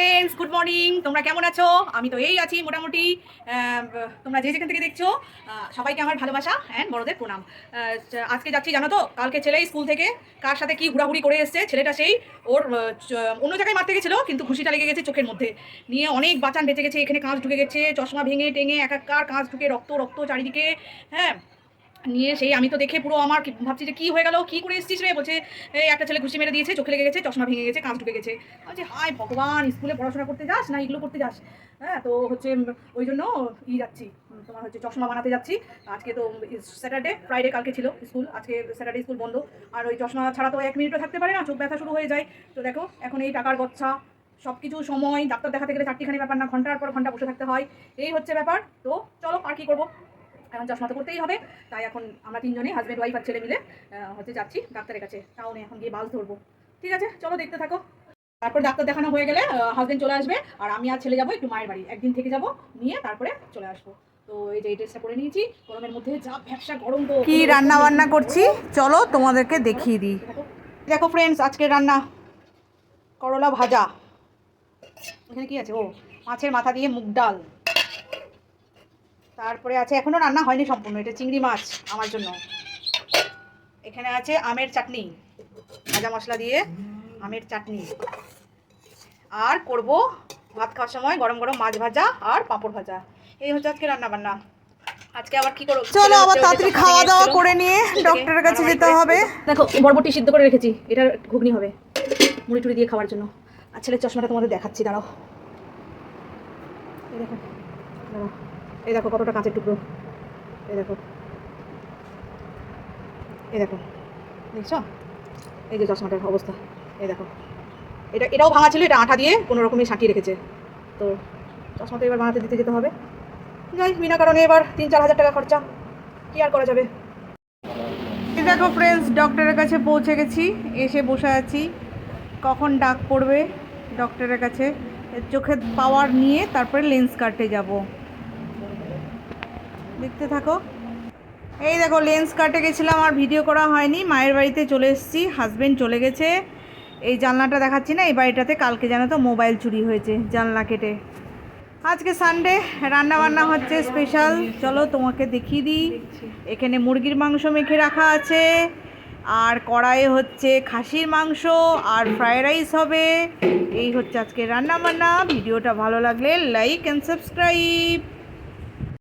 Friends good morning তোমরা কেমন আছো? আমি তো এই আছি মোটামুটি। তোমরা যে যেখান থেকে দেখছ সবাইকে আমার ভালোবাসা অ্যান্ড বড়দের প্রণাম। আজকে যাচ্ছি জানো তো? কালকে ছেলে স্কুল থেকে। কার সাথে কি ঘোরাঘুরি করে এসছে ছেলেটা সেই। ওর অন্য জায়গায় মারতে গেছিল, কিন্তু ঘুষিটা লেগে গেছে চোখের মধ্যে। নিয়ে অনেক বাঁচান বেঁচে গেছে, এখানে কাঁচ ঢুকে গেছে, চশমা ভেঙে টেঙে এক এককার কাঁচ ঢুকে রক্ত রক্ত চারিদিকে হ্যাঁ? নিয়ে সেই, আমি তো দেখে পুরো আমার ভাবছি যে কী হয়ে গেল, কী করে এসেছিস রে? বলছে এই একটা ছেলে ঘুষি মেরে দিয়েছে, চোখে লেগে গেছে, চশমা ভেঙে গেছে কাঁচ ঢুকে গেছে। বলছে, হায় ভগবান, স্কুলে পড়াশোনা করতে যাস না এগুলো করতে যাস? হ্যাঁ তো হচ্ছে, ওই জন্য ই যাচ্ছি, তোমার হচ্ছে চশমা বানাতে যাচ্ছি। আজকে তো স্যাটারডে ফ্রাইডে কালকে ছিল স্কুল, আজকে স্যাটারডে স্কুল বন্ধ। আর ওই চশমা ছাড়া তো এক মিনিটও থাকতে পারে না, চোখ ব্যথা শুরু হয়ে যায়। তো দেখো, এখন এই টাকার গচ্ছা সব কিছু সময়, ডাক্তার দেখাতে গেলে চারটিখানি ব্যাপার না, ঘণ্টার পর ঘণ্টা বসে থাকতে হয়। এই হচ্ছে ব্যাপার। তো চলো, আর কি করব? এখন চশমা তো করতেই হবে। তাই এখন আমরা তিনজনেই হাজব্যান্ড ওয়াইফ আর ছেলে মিলে হচ্ছে যাচ্ছি ডাক্তারের কাছে। টাউনে এখন গিয়ে বাস ধরবো। ঠিক আছে? চলো দেখতে থাকো। তারপর ডাক্তার দেখানো হয়ে গেলে হাজব্যান্ড চলে আসবে। আর আমি আর ছেলে যাব একটু মায়ের বাড়ি। একদিন থেকে যাব নিয়ে তারপরে চলে আসব। তো এই যে এই ড্রেসটা পরে নিয়েছি গরমের মধ্যে যা ব্যবসা গরম তো। কি রান্না বান্না করছি? চলো তোমাদেরকে দেখিয়ে দিই। দেখো। ফ্রেন্ডস আজকের রান্না। করলা ভাজা। এখানে কি আছে? ও মাছের মাথা দিয়ে মুগ ডাল। তারপরে আছে এখনও রান্না হয়নি সম্পূর্ণ এটা চিংড়ি মাছ আমার জন্য। এখানে আছে আমের চাটনি ভাজা মশলা দিয়ে আমের চাটনি। আর করব ভাত খাওয়ার সময় গরম গরম মাছ ভাজা আর পাঁপড় ভাজা। এই হচ্ছে আজকে রান্না বান্না আজকে আবার কি করব? চলো আবার তাড়াতাড়ি খাওয়া দাওয়া করে নিয়ে ডক্টরের কাছে যেতে হবে। দেখো বরবটি সিদ্ধ করে রেখেছি এটা ঘুগনি হবে মুড়ি টুড়ি দিয়ে খাওয়ার জন্য। আর ছেলের চশমাটা তোমাদের দেখাচ্ছি দাঁড়াও। এই দেখো দাঁড়াও। এই দেখো কতটা কাঁচের টুকরো। এই দেখো। এই দেখো। দেখছ? এই যে চশমাটার অবস্থা। এই দেখো। এটা এটাও ভাঙা ছিল, এটা আঠা দিয়ে কোনো রকমে সাঁটিয়ে রেখেছে। তো চশমাটা এবার বানাতে দিতে যেতে হবে। যাই বিনা কারণে এবার তিন চার হাজার টাকা খরচা। কি আর করা যাবে? দেখো ফ্রেন্ডস ডক্টরের কাছে পৌঁছে গেছি। এসে বসে আছি। কখন ডাক পড়বে ডক্টরের কাছে? চোখের পাওয়ার নিয়ে তারপরে লেন্স কাটে যাব। দেখতে থাকো। এই দেখো লেন্স কাটে গেছিলাম, আর ভিডিও করা হয়নি। মায়ের বাড়িতে চলে এসেছি হাজবেন্ড চলে গেছে। এই জানলাটা দেখাচ্ছি না, এই বাড়িটাতে কালকে জানো তো মোবাইল চুরি হয়েছে, জানলা কেটে। আজকে সানডে রান্না বান্না হচ্ছে স্পেশাল চলো তোমাকে দেখিয়ে দিই। এখানে মুরগির মাংস মেখে রাখা আছে, আর কড়াইয়ে হচ্ছে খাসির মাংস, আর ফ্রায়েড রাইস হবে। এই হচ্ছে আজকে রান্না বান্না ভিডিওটা ভালো লাগলে লাইক অ্যান্ড সাবস্ক্রাইব